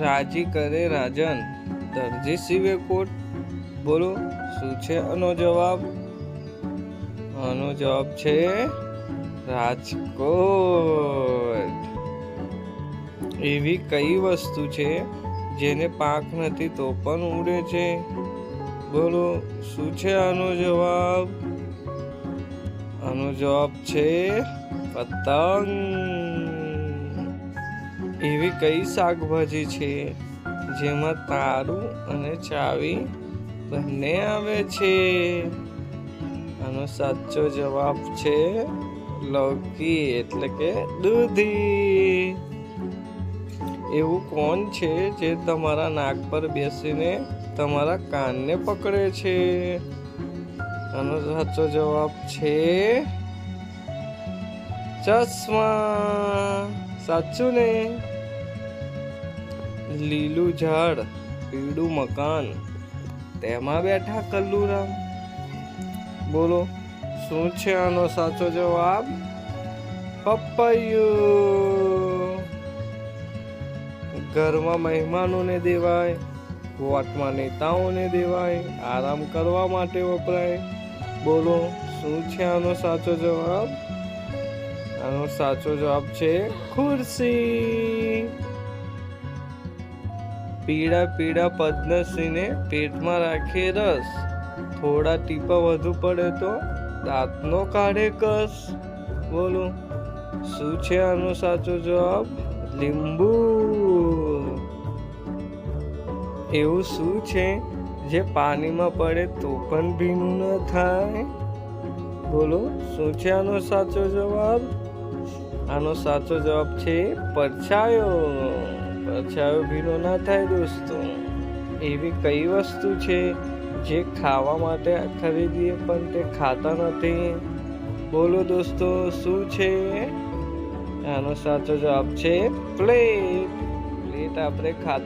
રાજી કરે રાજન. દરજી શિવે કોટ. બોલો, શું છે આનો જવાબ? આનો જવાબ છે રાજકોટ. એવી કઈ વસ્તુ છે જેને પાંખ નથી તો પણ ઉડે છે? બોલો, શું છે આનો જવાબ? આનો જવાબ છે પતંગ. એવી કઈ શાકભાજી છે જેમાં તારું અને ચાવી બંને આવે છે? આનો સાચો જવાબ છે લૌકી એટલે કે દૂધી. એવું કોણ છે જે તમારા નાક પર બેસીને તમારા કાનને પકડે છે? આનો સાચો જવાબ છે ચશ્મા. સાચું ને? લીલું ઝાડ, પીળું મકાન, તેમાં બેઠા કલ્લુરામ. બોલો, શું છે આનો સાચો જવાબ? પપૈયું. ઘરમાં મહેમાનોને દેવાય, વોટમાં નેતાઓને દેવાય, આરામ કરવા માટે વપરાય. બોલો, શું છે આનો સાચો જવાબ? આનો સાચો જવાબ છે ખુરશી. પીળા પીળા પદ્મસિંહને પેટમાં રાખે રસ. થોડા ટીપા વધુ પડે તો દાંતનો કાઢે કસ. બોલો, શું છે આનો સાચો જવાબ? લીંબુ. એવું શું છે? જે પાણીમાં પડે તો પણ ભીનું ન થાય? બોલો, શું છે આનો સાચો જવાબ? આનો સાચો જવાબ છે, પરછાયો. પરછાયો ભીનો ના થાય દોસ્તો. એવી કઈ વસ્તુ છે જે ખાવા માટે ખરીદીએ પણ તે ખાતા નથી? બોલો દોસ્તો, શું છે? આનો સાચો જવાબ છે, પ્લેટ. પ્લેટ આપણે ખાતા